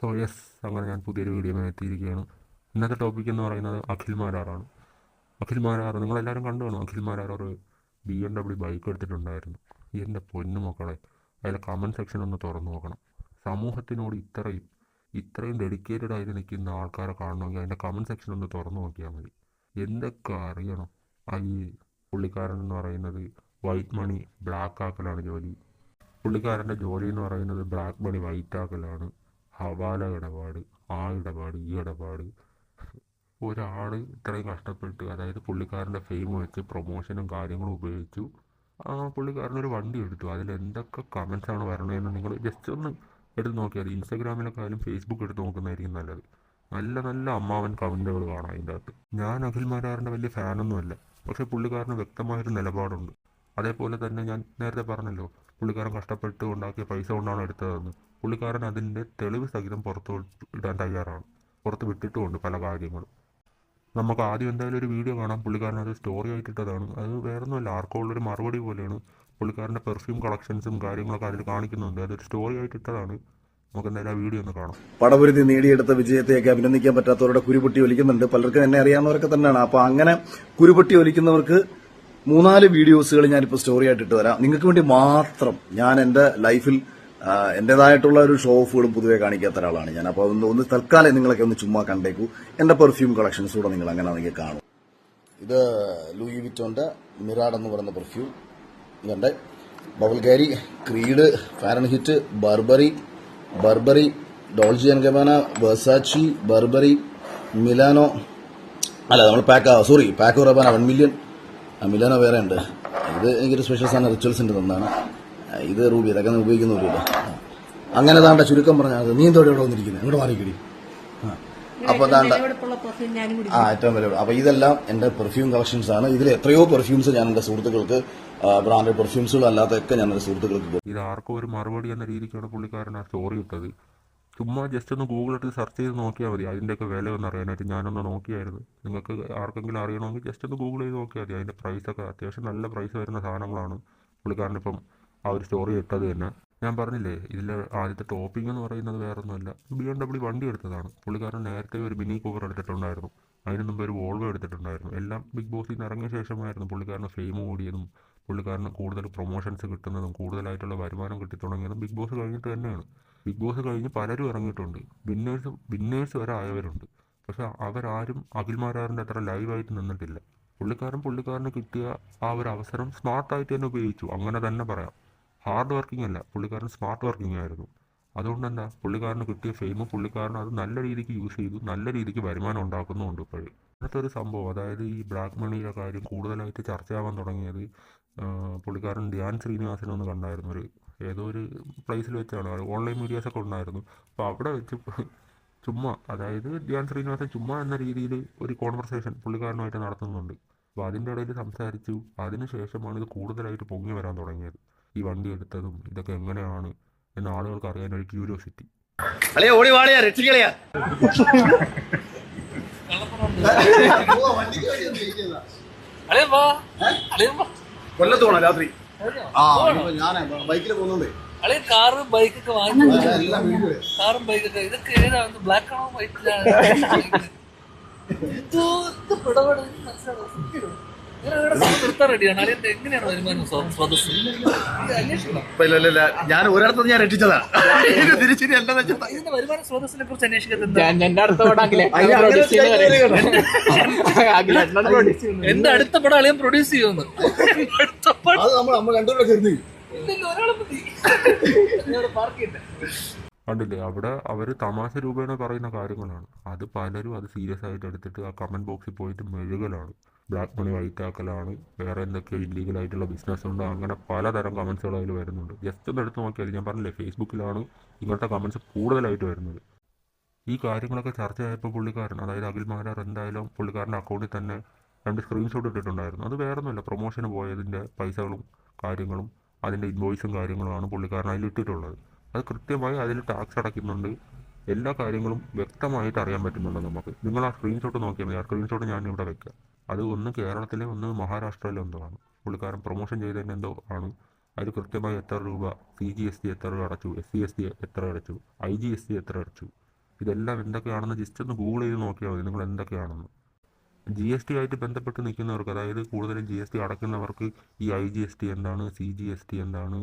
So yes അങ്ങനെ ഞാൻ പുതിയൊരു വീഡിയോ എത്തിയിരിക്കുകയാണ്. ഇന്നത്തെ ടോപ്പിക് എന്ന് പറയുന്നത് അഖിൽ മാരാറാണ് അഖിൽ മാരാർ നിങ്ങളെല്ലാവരും കണ്ടു കാണും അഖിൽ മാരാർ ഒരു ബി എം ഡബ്ല്യു ബൈക്ക് എടുത്തിട്ടുണ്ടായിരുന്നു. എന്റെ പൊന്നു മക്കളെ അതിലെ കമന്റ് സെക്ഷൻ ഒന്ന് തുറന്നു നോക്കണം. സമൂഹത്തിനോട് ഇത്രയും ഇത്രയും ഡെഡിക്കേറ്റഡ് ആയി നിൽക്കുന്ന ആൾക്കാരെ കാണണമെങ്കിൽ അതിന്റെ കമന്റ് സെക്ഷൻ ഒന്ന് തുറന്നു നോക്കിയാൽ മതി. എന്തൊക്കെ അറിയണം? ആ ഈ പുള്ളിക്കാരൻ എന്ന് പറയുന്നത് വൈറ്റ് മണി ബ്ലാക്ക് ആക്കലാണ് ജോലി. പുള്ളിക്കാരന്റെ ജോലി എന്ന് പറയുന്നത് ബ്ലാക്ക് മണി വൈറ്റ് ആക്കലാണ്. ഹവാല ഇടപാട് ആ ഇടപാട് ഈ ഇടപാട്. ഒരാൾ ഇത്രയും കഷ്ടപ്പെട്ട് അതായത് പുള്ളിക്കാരന്റെ ഫെയിം വെച്ച് പ്രൊമോഷനും കാര്യങ്ങളും ഉപയോഗിച്ചു. ആ പുള്ളിക്കാരനൊരു വണ്ടി എടുത്തു. അതിൽ എന്തൊക്കെ കമൻസ് ആണ് വരണതെന്ന് നിങ്ങൾ ജസ്റ്റ് ഒന്ന് എടുത്ത് നോക്കിയാൽ ഇൻസ്റ്റാഗ്രാമിലൊക്കെ ആയാലും ഫേസ്ബുക്ക് എടുത്ത് നോക്കുന്നതായിരിക്കും നല്ലത്. നല്ല നല്ല അമ്മാവൻ കമന്റുകൾ കാണാം അതിന്റെ അകത്ത്. ഞാൻ അഖിൽ മാരാറിന്റെ വലിയ ഫാനൊന്നുമല്ല പക്ഷേ പുള്ളിക്കാരന് വ്യക്തമായൊരു നിലപാടുണ്ട്. അതേപോലെ തന്നെ ഞാൻ നേരത്തെ പറഞ്ഞല്ലോ പുള്ളിക്കാരൻ കഷ്ടപ്പെട്ട് ഉണ്ടാക്കിയ പൈസ കൊണ്ടാണ് എടുത്തതെന്ന്. പുള്ളിക്കാരൻ അതിന്റെ തെളിവ് സഹിതം പുറത്ത് ഇടാൻ തയ്യാറാണ്. പുറത്ത് വിട്ടിട്ടുമുണ്ട് പല കാര്യങ്ങളും. നമുക്ക് ആദ്യം എന്തായാലും ഒരു വീഡിയോ കാണാം. പുള്ളിക്കാരൻ അത് സ്റ്റോറി ആയിട്ടിട്ടതാണ് അത് വേറൊന്നുമല്ല ആർക്കോ ഉള്ളൊരു മറുപടി പോലെയാണ് പുള്ളിക്കാരന്റെ പെർഫ്യൂം കളക്ഷൻസും കാര്യങ്ങളൊക്കെ അതിൽ കാണിക്കുന്നുണ്ട്. അതൊരു സ്റ്റോറി ആയിട്ടിട്ടതാണ് നമുക്ക് എന്തായാലും ആ വീഡിയോ ഒന്ന് കാണാം. പടപൊരുതി നേടിയെടുത്ത വിജയത്തെയൊക്കെ അഭിനന്ദിക്കാൻ പറ്റാത്തവരുടെ കുരുപൊട്ടി ഒലിക്കുന്നുണ്ട്. പലർക്കും എന്നെ അറിയാവുന്നവരൊക്കെ തന്നെയാണ്. അപ്പൊ അങ്ങനെ കുരുപൊട്ടി ഒലിക്കുന്നവർക്ക് മൂന്നാൽ വീഡിയോസുകൾ ഞാനിപ്പോൾ സ്റ്റോറി ആയിട്ട് ഇട്ട് തരാം നിങ്ങൾക്ക് വേണ്ടി മാത്രം ഞാൻ എന്റെ ലൈഫിൽ എന്റേതായിട്ടുള്ള ഒരു ഷോ ഓഫുകളും പൊതുവെ കാണിക്കാത്ത ഒരാളാണ് ഞാൻ. അപ്പോൾ ഒന്ന് ഒന്ന് തൽക്കാലം നിങ്ങളൊക്കെ ഒന്ന് ചുമ്മാ കണ്ടേക്കൂ. എന്റെ പെർഫ്യൂം കളക്ഷൻസ് കൂടെ നിങ്ങൾ അങ്ങനെ ആണെങ്കിൽ കാണും. ഇത് ലൂയി വിറ്റോന്റെ മിറാഡ് എന്ന് പറയുന്ന പെർഫ്യൂം ഇതുണ്ട് Bulgari Creed Fahrenheit Burberry Burberry Dolce and Gabbana Versace Burberry Milano അല്ല നമ്മൾ pack sorry pack Rabanne one million Milano വേറെ ഉണ്ട്. ഇത് എനിക്കൊരു സ്പെഷ്യൽ സാധനം റിച്വൽസിന്റെ തന്നാണ്. ഇത് റൂബി ഇതൊക്കെ ഒന്നും ഉപയോഗിക്കുന്നില്ല അങ്ങനെ താണ്ട ചുരുക്കം പറഞ്ഞാൽ നീ എന്തോടെ ഇവിടെ വന്നിരിക്കുന്നത് ഇവിടെ മാറിക്കിടി. അപ്പൊ താണ്ട ആ ഏറ്റവും വില അപ്പൊ ഇതെല്ലാം എന്റെ പെർഫ്യൂം കളക്ഷൻസ് ആണ്. ഇതിൽ എത്രയോ പെർഫ്യൂംസ് ഞാൻ എന്റെ സുഹൃത്തുക്കൾക്ക് ബ്രാൻഡഡ് പെർഫ്യൂംസുകൾ അല്ലാത്തൊക്കെ ഞാൻ എന്റെ സുഹൃത്തുക്കൾക്ക് ഇത് ആർക്കും ഒരു മറുപടി എന്ന രീതിക്കാണ് പുള്ളിക്കാരൻ ആ സ്റ്റോറി ഇട്ടത്. ചുമ്മാ ജസ്റ്റ് ഒന്ന് ഗൂഗിൾ എടുത്ത് സെർച്ച് ചെയ്ത് നോക്കിയാൽ മതി. അതിന്റെയൊക്കെ വില ഒന്ന് അറിയാനായിട്ട് ഞാനൊന്ന് നോക്കിയായിരുന്നു. നിങ്ങൾക്ക് ആർക്കെങ്കിലും അറിയണമെങ്കിൽ ജസ്റ്റ് ഒന്ന് ഗൂഗിൾ ചെയ്ത് നോക്കിയാൽ മതി. അതിന്റെ പ്രൈസൊക്കെ അത്യാവശ്യം നല്ല പ്രൈസ് വരുന്ന സാധനങ്ങളാണ് പുള്ളിക്കാരനിപ്പം ആ ഒരു സ്റ്റോറി ഇട്ടത് തന്നെ. ഞാൻ പറഞ്ഞില്ലേ ഇതിലെ ആദ്യത്തെ ടോപ്പിംഗ് എന്ന് പറയുന്നത് വേറെ ഒന്നുമല്ല ബി എം ഡബ്ല്യു വണ്ടി എടുത്തതാണ്. പുള്ളിക്കാരൻ നേരത്തെ ഒരു മിനി കൂവർ എടുത്തിട്ടുണ്ടായിരുന്നു. അതിന് മുമ്പ് ഒരു വോൾവോ എടുത്തിട്ടുണ്ടായിരുന്നു. എല്ലാം ബിഗ് ബോസിൽ നിന്ന് ഇറങ്ങിയ ശേഷമായിരുന്നു പുള്ളിക്കാരന് ഫെയിം കൂടിയതും പുള്ളിക്കാരന് കൂടുതൽ പ്രൊമോഷൻസ് കിട്ടുന്നതും കൂടുതലായിട്ടുള്ള വരുമാനം കിട്ടി തുടങ്ങിയതും ബിഗ് ബോസ് കഴിഞ്ഞിട്ട് തന്നെയാണ്. ബിഗ് ബോസ് കഴിഞ്ഞ് പലരും ഇറങ്ങിയിട്ടുണ്ട്. വിന്നേഴ്സ് വിന്നേഴ്സ് വരെ ആയവരുണ്ട്. പക്ഷെ അവരാരും അഖിൽമാരാറിന്റെ അത്ര ലൈവായിട്ട് നിന്നിട്ടില്ല. പുള്ളിക്കാരൻ പുള്ളിക്കാരന് കിട്ടിയ ആ ഒരു അവസരം സ്മാർട്ടായിട്ട് തന്നെ ഉപയോഗിച്ചു. അങ്ങനെ തന്നെ പറയാം. ഹാർഡ് വർക്കിംഗ് അല്ല. പുള്ളിക്കാരൻ സ്മാർട്ട് വർക്കിംഗ് ആയിരുന്നു. അതുകൊണ്ട് തന്നെ പുള്ളിക്കാരന് കിട്ടിയ ഫെയിം പുള്ളിക്കാരൻ അത് നല്ല രീതിക്ക് യൂസ് ചെയ്തു. നല്ല രീതിക്ക് വരുമാനം ഉണ്ടാക്കുന്നുമുണ്ട് ഇപ്പോഴും. അങ്ങനത്തെ ഒരു സംഭവം അതായത് ഈ ബ്ലാക്ക് മണിയുടെ കാര്യം കൂടുതലായിട്ട് ചർച്ചയാവാൻ തുടങ്ങിയത് പുള്ളിക്കാരൻ ധ്യാൻ ശ്രീനിവാസനെ ഒന്ന് കണ്ടായിരുന്നു. ഒരു ഏതോ ഒരു പ്ലേസിൽ വെച്ചാണ്. ഓൺലൈൻ മീഡിയാസൊക്കെ ഉണ്ടായിരുന്നു. അപ്പോൾ അവിടെ വെച്ച് ചുമ്മാ അതായത് ധ്യാൻ ശ്രീനിവാസൻ ചുമ്മാ എന്ന രീതിയിൽ ഒരു കോൺവെർസേഷൻ പുള്ളിക്കാരനുമായിട്ട് നടത്തുന്നുണ്ട്. അപ്പോൾ അതിന്റെ ഇടയിൽ സംസാരിച്ചു. അതിനുശേഷമാണ് ഇത് കൂടുതലായിട്ട് പൊങ്ങി വരാൻ തുടങ്ങിയത്. ഈ വണ്ടി എടുത്തതും ഇതൊക്കെ എങ്ങനെയാണ് എന്ന് ആളുകൾക്ക് അറിയാൻ ഒരു ക്യൂരിയോസിറ്റി അല്ലേ ഓടി വാളിയാ രക്ഷിക്കളിയാ കൊല്ലത്ത് പോണം രാത്രി. ആ ഞാൻ ബൈക്കിൽ പോകുന്നുണ്ട്. കാറ് ബൈക്കൊക്കെ വാങ്ങി എല്ലാം വീട്ടിൽ കാറും ബൈക്കൊക്കെ ഇതൊക്കെ ഏതാ? ബ്ലാക്ക് ആണോ വൈറ്റ് ഇത് മനസ്സിലാവും നിർത്താൻ റെഡിയാണ് അളിയൻ എങ്ങനെയാണ് വരുമാനം സ്രോതസ് ഞാൻ ഒരിടത്തും ഞാൻ രക്ഷിച്ചതാ. ഇത് തിരിച്ചിനി എന്താ വെച്ചാൽ ഇതിന്റെ വരുമാന സ്രോതസ്സിനെ കുറിച്ച് അന്വേഷിക്കുന്നത് ഞാൻ എന്റെ അടുത്ത പടം അളിയൻ പ്രൊഡ്യൂസ് ചെയ്യുമെന്ന് അടുത്ത കണ്ടില്ലേ? അവിടെ അവർ തമാശ രൂപേണ പറയുന്ന കാര്യങ്ങളാണ്. അത് പലരും അത് സീരിയസ് ആയിട്ട് എടുത്തിട്ട് ആ കമന്റ് ബോക്സിൽ പോയിട്ട് മെഴുകലാണ്. ബ്ലാക്ക് മണി വൈറ്റാക്കലാണ് വേറെ എന്തൊക്കെയോ ഇല്ലീഗൽ ആയിട്ടുള്ള ബിസിനസ് ഉണ്ട്. അങ്ങനെ പലതരം കമൻസുകൾ അതിൽ വരുന്നുണ്ട്. ജസ്റ്റ് ഒന്ന് എടുത്ത് നോക്കിയാൽ ഞാൻ പറഞ്ഞില്ലേ ഫേസ്ബുക്കിലാണ് ഇങ്ങനത്തെ കമൻസ് കൂടുതലായിട്ട് വരുന്നത്. ഈ കാര്യങ്ങളൊക്കെ ചർച്ച ചെയ്തപ്പോൾ പുള്ളിക്കാരൻ അതായത് അഖിൽ മാരാർ എന്തായാലും പുള്ളിക്കാരന്റെ അക്കൗണ്ടിൽ തന്നെ രണ്ട് സ്ക്രീൻഷോട്ട് ഇട്ടിട്ടുണ്ടായിരുന്നു. അത് വേറെ ഒന്നുമില്ല പ്രൊമോഷന് പോയതിന്റെ പൈസകളും കാര്യങ്ങളും അതിന്റെ ഇൻവോയ്സും കാര്യങ്ങളുമാണ് പുള്ളിക്കാരൻ അതിൽ ഇട്ടിട്ടുള്ളത്. അത് കൃത്യമായി അതിൽ ടാക്സ് അടയ്ക്കുന്നുണ്ട്. എല്ലാ കാര്യങ്ങളും വ്യക്തമായിട്ട് അറിയാൻ പറ്റുന്നുണ്ട് നമുക്ക്. നിങ്ങൾ ആ സ്ക്രീൻഷോട്ട് നോക്കിയാൽ മതി. ആ സ്ക്രീൻഷോട്ട് ഞാൻ ഇവിടെ വെക്കാം. അത് ഒന്ന് കേരളത്തിലെ ഒന്ന് മഹാരാഷ്ട്രയിലെ എന്തോ ആണ് പുള്ളിക്കാരൻ പ്രൊമോഷൻ ചെയ്തതിന് എന്തോ ആണ്. അതിൽ കൃത്യമായി എത്ര രൂപ സി ജി എസ് ടി എത്ര രൂപ അടച്ചു എസ് സി എസ് ടി എത്ര അടച്ചു ഐ ജി എസ് ടി എത്ര അടച്ചു ഇതെല്ലാം എന്തൊക്കെയാണെന്ന് ജസ്റ്റ് ഒന്ന് ഗൂഗിൾ ചെയ്ത് നോക്കിയാൽ മതി നിങ്ങൾ എന്തൊക്കെയാണെന്ന്. ജി എസ് ടി ആയിട്ട് ബന്ധപ്പെട്ട് നിൽക്കുന്നവർക്ക് അതായത് കൂടുതലും ജി എസ് ടി അടയ്ക്കുന്നവർക്ക് ഈ ഐ ജി എസ് ടി എന്താണ് സി ജി എസ് ടി എന്താണ്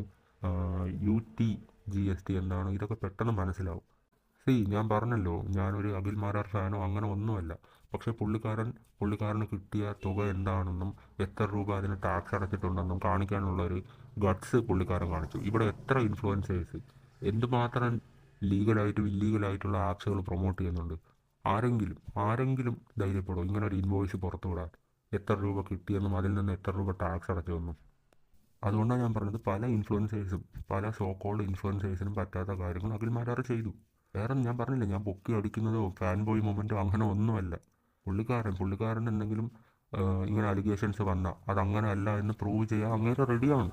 U T G S T എന്താണ് ഇതൊക്കെ പെട്ടെന്ന് മനസ്സിലാവും. സി ഞാൻ പറഞ്ഞല്ലോ ഞാനൊരു അഖിൽ മാരാർ ഫാനോ അങ്ങനെ ഒന്നുമല്ല. പക്ഷേ പുള്ളിക്കാരൻ പുള്ളിക്കാരന് കിട്ടിയ തുക എന്താണെന്നും എത്ര രൂപ അതിന് ടാക്സ് അടച്ചിട്ടുണ്ടെന്നും കാണിക്കാനുള്ള ഒരു ഗഡ്സ് പുള്ളിക്കാരൻ കാണിച്ചു. ഇവിടെ എത്ര ഇൻഫ്ലുവൻസേഴ്സ് എന്തുമാത്രം ലീഗലായിട്ടും ഇല്ലീഗലായിട്ടുള്ള ആപ്സുകൾ പ്രൊമോട്ട് ചെയ്യുന്നുണ്ട്. ആരെങ്കിലും ആരെങ്കിലും ധൈര്യപ്പെടും ഇങ്ങനെ ഒരു ഇൻവോയ്സ് പുറത്തു വിടാൻ എത്ര രൂപ കിട്ടിയെന്നും അതിൽ നിന്ന് എത്ര രൂപ ടാക്സ് അടച്ചുവെന്നും അതുകൊണ്ടാണ് ഞാൻ പറഞ്ഞത് പല ഇൻഫ്ലുവൻസേഴ്സും പല സോ കോൾഡ് ഇൻഫ്ലുവൻസേഴ്സിനും പറ്റാത്ത കാര്യങ്ങൾ അഖിൽ മാരാർ ചെയ്തു. വേറെ ഞാൻ പറഞ്ഞില്ല. ഞാൻ പൊക്കി അടിക്കുന്നതോ ഫാൻ ബോയ് മൊമെന്റോ അങ്ങനെ ഒന്നുമല്ല. പുള്ളിക്കാരൻ പുള്ളിക്കാരൻ എന്തെങ്കിലും ഇങ്ങനെ അലിഗേഷൻസ് വന്നാൽ അത് അങ്ങനെ അല്ല എന്ന് പ്രൂവ് ചെയ്യാൻ അങ്ങേരെ റെഡിയാണ്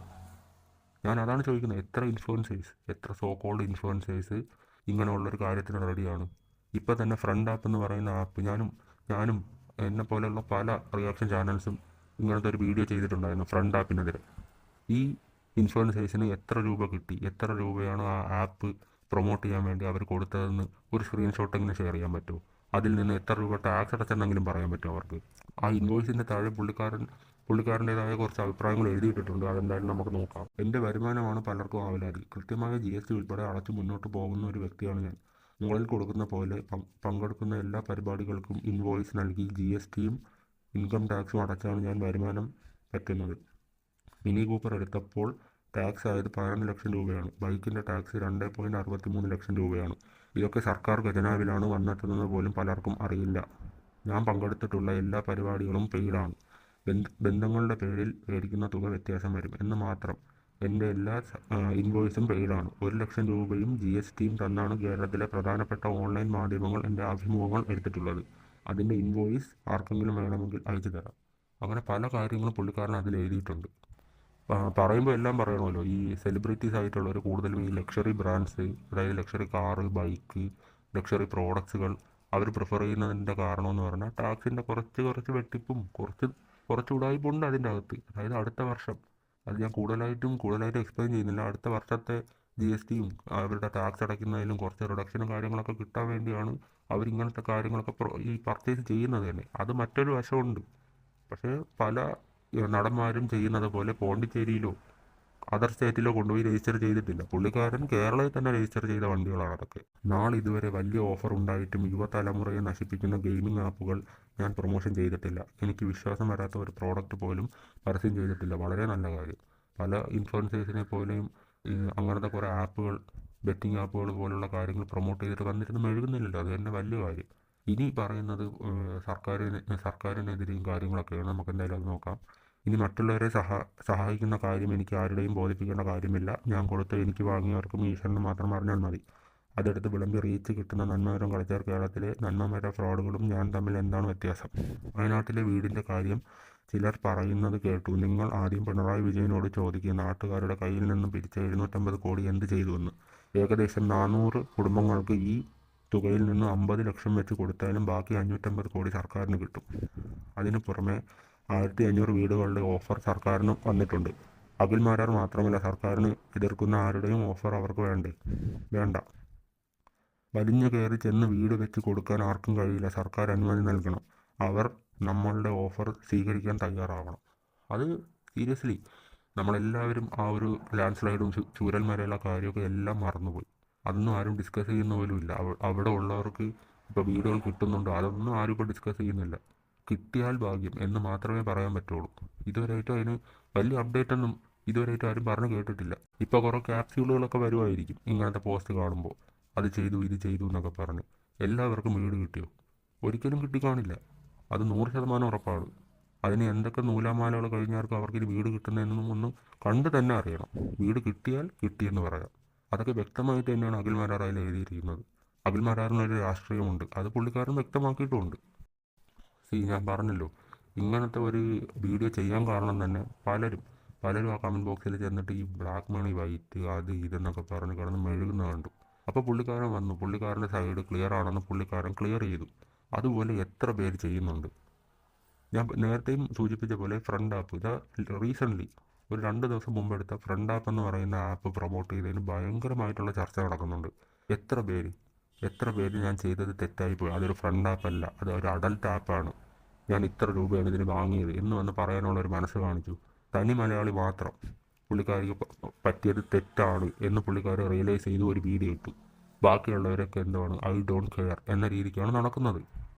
ഞാൻ അതാണ് ചോദിക്കുന്നത് എത്ര ഇൻഫ്ലുവൻസേഴ്സ് എത്ര സോ കോൾഡ് ഇൻഫ്ലുവൻസേഴ്സ് ഇങ്ങനെയുള്ളൊരു കാര്യത്തിന് റെഡിയാണ് ഇപ്പോൾ തന്നെ ഫ്രണ്ട് ആപ്പ് എന്ന് പറയുന്ന ആപ്പ് ഞാനും ഞാനും എന്നെ പോലെയുള്ള പല റിയാക്ഷൻ ചാനൽസും ഇങ്ങനത്തെ ഒരു വീഡിയോ ചെയ്തിട്ടുണ്ടായിരുന്നു ഫ്രണ്ട് ആപ്പിനെതിരെ ഈ ഇൻഫ്ലുവൻസേഴ്സിന് എത്ര രൂപ കിട്ടി എത്ര രൂപയാണ് ആ ആപ്പ് പ്രൊമോട്ട് ചെയ്യാൻ വേണ്ടി അവർ കൊടുത്തതെന്ന് ഒരു സ്ക്രീൻഷോട്ട് എങ്ങനെ ഷെയർ ചെയ്യാൻ പറ്റുമോ അതിൽ നിന്ന് എത്ര രൂപ ടാക്സ് അടച്ചെന്നെങ്കിലും പറയാൻ പറ്റും അവർക്ക്. ആ ഇൻവോയ്സിന്റെ താഴെ പുള്ളിക്കാരൻ പുള്ളിക്കാരന്റെതായ കുറച്ച് അഭിപ്രായങ്ങൾ എഴുതിയിട്ടിട്ടുണ്ട്. അതെന്തായാലും നമുക്ക് നോക്കാം. എന്റെ വരുമാനമാണ് പലർക്കും ആവലാതി. കൃത്യമായ ജി എസ് ടി ഉൾപ്പെടെ അടച്ചു മുന്നോട്ട് പോകുന്ന ഒരു വ്യക്തിയാണ് ഞാൻ. മുകളിൽ കൊടുക്കുന്ന പോലെ പങ്ക് പങ്കെടുക്കുന്ന എല്ലാ പരിപാടികൾക്കും ഇൻവോയ്സ് നൽകി ജി എസ് ടിയും ഇൻകം ടാക്സും അടച്ചാണ് ഞാൻ വരുമാനം പറ്റുന്നത്. മിനി കൂപ്പർ എടുത്തപ്പോൾ ടാക്സ് ആയത് പതിനൊന്ന് ലക്ഷം രൂപയാണ്. ബൈക്കിന്റെ ടാക്സ് രണ്ട് പോയിന്റ് അറുപത്തി മൂന്ന് ലക്ഷം രൂപയാണ്. ഇതൊക്കെ സർക്കാർ ഖജനാവിലാണ് വന്നെത്തുന്നത് പോലും പലർക്കും അറിയില്ല. ഞാൻ പങ്കെടുത്തിട്ടുള്ള എല്ലാ പരിപാടികളും പെയ്ഡാണ്. ബന്ധങ്ങളുടെ പേരിൽ മേടിക്കുന്ന തുക വ്യത്യാസം വരും. എന്ന് മാത്രം. എന്റെ എല്ലാ ഇൻവോയ്സും പെയ്ഡാണ്. ഒരു ലക്ഷം രൂപയും ജി എസ് ടിയും തന്നാണ് കേരളത്തിലെ പ്രധാനപ്പെട്ട ഓൺലൈൻ മാധ്യമങ്ങൾ എന്റെ അഭിമുഖങ്ങൾ എടുത്തിട്ടുള്ളത്. അതിന്റെ ഇൻവോയ്സ് ആർക്കെങ്കിലും വേണമെങ്കിൽ അയച്ചു തരാം. അങ്ങനെ പല കാര്യങ്ങളും പുള്ളിക്കാരൻ അതിൽ എഴുതിയിട്ടുണ്ട് പറയുമ്പോൾ എല്ലാം പറയണമല്ലോ. ഈ സെലിബ്രിറ്റീസ് ആയിട്ടുള്ളവർ കൂടുതലും ഈ ലക്ഷറി ബ്രാൻഡ്സ് അതായത് ലക്ഷറി കാറ് ബൈക്ക് ലക്ഷറി പ്രോഡക്ട്സുകൾ അവർ പ്രിഫർ ചെയ്യുന്നതിന്റെ കാരണമെന്ന് പറഞ്ഞാൽ ടാക്സിന്റെ കുറച്ച് കുറച്ച് വെട്ടിപ്പും കുറച്ച് കുറച്ച് ഉടായ്പുണ്ട് അതിന്റെ അകത്ത്. അതായത് അടുത്ത വർഷം അത് ഞാൻ കൂടുതലായിട്ടും കൂടുതലായിട്ട് എക്സ്പ്ലെയിൻ ചെയ്യുന്നില്ല. അടുത്ത വർഷത്തെ ജി എസ് ടിയും അവരുടെ ടാക്സ് അടയ്ക്കുന്നതിലും കുറച്ച് റിഡക്ഷനും കാര്യങ്ങളൊക്കെ കിട്ടാൻ വേണ്ടിയാണ് അവരിങ്ങനത്തെ കാര്യങ്ങളൊക്കെ ഈ പർച്ചേസ് ചെയ്യുന്നത് തന്നെ. അത് മറ്റൊരു വശമുണ്ട്. പക്ഷേ പല നടന്മാരും ചെയ്യുന്നത് പോലെ പോണ്ടിച്ചേരിയിലോ അതർ സ്റ്റേറ്റിലോ കൊണ്ടുപോയി രജിസ്റ്റർ ചെയ്തിട്ടില്ല. പുള്ളിക്കാരൻ കേരളത്തിൽ തന്നെ രജിസ്റ്റർ ചെയ്ത വണ്ടികളാണ് അതൊക്കെ. നാളെ ഇതുവരെ വലിയ ഓഫർ ഉണ്ടായിട്ടും യുവതലമുറയെ നശിപ്പിക്കുന്ന ഗെയിമിംഗ് ആപ്പുകൾ ഞാൻ പ്രൊമോഷൻ ചെയ്തിട്ടില്ല. എനിക്ക് വിശ്വാസം വരാത്ത ഒരു പ്രോഡക്റ്റ് പോലും പരസ്യം ചെയ്തിട്ടില്ല. വളരെ നല്ല കാര്യം. പല ഇൻഫ്ലുവൻസേഴ്സിനെ പോലെയും അങ്ങനത്തെ കുറേ ആപ്പുകൾ ബെറ്റിംഗ് ആപ്പുകൾ പോലുള്ള കാര്യങ്ങൾ പ്രൊമോട്ട് ചെയ്തിട്ട് വന്നിരുന്ന് മെഴുകുന്നില്ലല്ലോ. അത് തന്നെ വലിയ കാര്യം. ഇനി പറയുന്നത് സർക്കാർ സർക്കാരിന് സർക്കാരിനെതിരെയും കാര്യങ്ങളൊക്കെയാണ്. നമുക്ക് എന്തായാലും അത് നോക്കാം. ഇനി മറ്റുള്ളവരെ സഹാ സഹായിക്കുന്ന കാര്യം എനിക്ക് ആരുടെയും ബോധിപ്പിക്കേണ്ട കാര്യമില്ല. ഞാൻ കൊടുത്ത എനിക്ക് വാങ്ങിയവർക്കും ഈശ്വരന് മാത്രം അറിഞ്ഞാൽ മതി. അതെടുത്ത് വിളമ്പി റീച്ച് കിട്ടുന്ന നന്മമരം കളിച്ചാർ കേരളത്തിലെ നന്മമര ഫ്രോഡുകളും ഞാൻ തമ്മിൽ എന്താണ് വ്യത്യാസം? വയനാട്ടിലെ വീടിന്റെ കാര്യം ചിലർ പറയുന്നത് കേട്ടു. നിങ്ങൾ ആദ്യം പിണറായി വിജയനോട് ചോദിക്കുക നാട്ടുകാരുടെ കയ്യിൽ നിന്നും പിരിച്ച എഴുന്നൂറ്റമ്പത് കോടി എന്ത് ചെയ്തുവെന്ന്? ഏകദേശം നാനൂറ് കുടുംബങ്ങൾക്ക് ഈ തുകയിൽ നിന്ന് അമ്പത് ലക്ഷം വെച്ച് കൊടുത്താലും ബാക്കി അഞ്ഞൂറ്റമ്പത് കോടി സർക്കാരിന് കിട്ടും. അതിന് പുറമെ ആയിരത്തി അഞ്ഞൂറ് വീടുകളുടെ ഓഫർ സർക്കാരിന് വന്നിട്ടുണ്ട്. അഖിൽമാരാർ മാത്രമല്ല സർക്കാരിന് എതിർക്കുന്ന ആരുടെയും ഓഫർ അവർക്ക് വേണ്ടേ വേണ്ട. വലിഞ്ഞു കയറി ചെന്ന് വീട് വെച്ച് കൊടുക്കാൻ ആർക്കും കഴിയില്ല. സർക്കാർ അനുമതി നൽകണം. അവർ നമ്മളുടെ ഓഫർ സ്വീകരിക്കാൻ തയ്യാറാവണം. അത് സീരിയസ്ലി നമ്മളെല്ലാവരും ആ ഒരു ലാൻഡ് സ്ലൈഡും ചു- ചൂരൽമലയുള്ള കാര്യമൊക്കെ എല്ലാം മറന്നുപോയി. അതൊന്നും ആരും ഡിസ്കസ് ചെയ്യുന്ന പോലും ഇല്ല അവിടെ ഉള്ളവർക്ക് ഇപ്പോൾ വീടുകൾ കിട്ടുന്നുണ്ടോ. അതൊന്നും ആരും ഇപ്പോൾ ഡിസ്കസ് ചെയ്യുന്നില്ല. കിട്ടിയാൽ ഭാഗ്യം എന്ന് മാത്രമേ പറയാൻ പറ്റുള്ളൂ. ഇതുവരെയായിട്ടും അതിന് വലിയ അപ്ഡേറ്റ് ഒന്നും ഇതുവരെയായിട്ടും ആരും പറഞ്ഞു കേട്ടിട്ടില്ല. ഇപ്പോൾ കുറേ ക്യാപ്സ്യൂളുകളൊക്കെ വരുമായിരിക്കും ഇങ്ങനത്തെ പോസ്റ്റ് കാണുമ്പോൾ അത് ചെയ്തു ഇത് ചെയ്തു എന്നൊക്കെ പറഞ്ഞ്. എല്ലാവർക്കും വീട് കിട്ടിയോ? ഒരിക്കലും കിട്ടിക്കാണില്ല. അത് നൂറ് ശതമാനം ഉറപ്പാണ്. അതിന് എന്തൊക്കെ നൂലാമാലകൾ കഴിഞ്ഞാർക്കും അവർക്ക് ഇനി വീട് കിട്ടുന്നതെന്നും ഒന്ന് കണ്ട് തന്നെ അറിയണം. വീട് കിട്ടിയാൽ കിട്ടിയെന്ന് പറയാം. അതൊക്കെ വ്യക്തമായിട്ട് തന്നെയാണ് അഖിൽ മാരാറായിൽ എഴുതിയിരിക്കുന്നത്. അഖിൽ മാരാറിനൊരു രാഷ്ട്രീയമുണ്ട്. അത് പുള്ളിക്കാരൻ വ്യക്തമാക്കിയിട്ടുമുണ്ട് സി ഞാൻ പറഞ്ഞല്ലോ. ഇങ്ങനത്തെ ഒരു വീഡിയോ ചെയ്യാൻ കാരണം തന്നെ പലരും പലരും ആ കമന്റ് ബോക്സിൽ ചെന്നിട്ട് ഈ ബ്ലാക്ക് മണി വൈറ്റ് അത് ഇതെന്നൊക്കെ പറഞ്ഞ് കിടന്ന് മെഴുകുന്ന കണ്ടു. അപ്പോൾ പുള്ളിക്കാരൻ വന്നു. പുള്ളിക്കാരന്റെ സൈഡ് ക്ലിയർ ആണെന്ന് പുള്ളിക്കാരൻ ക്ലിയർ ചെയ്തു. അതുപോലെ എത്ര പേര് ചെയ്യുന്നുണ്ട്? ഞാൻ നേരത്തെയും സൂചിപ്പിച്ച പോലെ ഫ്രണ്ട് ആപ്പ്. ഇതാ റീസെന്റ്ലി ഒരു രണ്ട് ദിവസം മുമ്പ് എടുത്ത ഫ്രണ്ട് ആപ്പ് എന്ന് പറയുന്ന ആപ്പ് പ്രൊമോട്ട് ചെയ്തതിന് ഭയങ്കരമായിട്ടുള്ള ചർച്ച നടക്കുന്നുണ്ട്. എത്ര പേര് എത്ര പേര് ഞാൻ ചെയ്തത് തെറ്റായിപ്പോയി അതൊരു ഫ്രണ്ട് ആപ്പല്ല അത് ഒരു അഡൽട്ട് ആപ്പാണ് ഞാൻ ഇത്ര രൂപയാണ് ഇതിന് വാങ്ങിയത് എന്ന് വന്ന് പറയാനുള്ള ഒരു മനസ്സ് കാണിച്ചു. തനി മലയാളി മാത്രം പുള്ളിക്കാരിക്ക് പറ്റിയത് തെറ്റാണ് എന്ന് പുള്ളിക്കാർ റിയലൈസ് ചെയ്ത് ഒരു വീഡിയോ ഇട്ടു. ബാക്കിയുള്ളവരൊക്കെ എന്താണ് ഐ ഡോണ്ട് കെയർ എന്ന രീതിക്കാണ് നടക്കുന്നത്.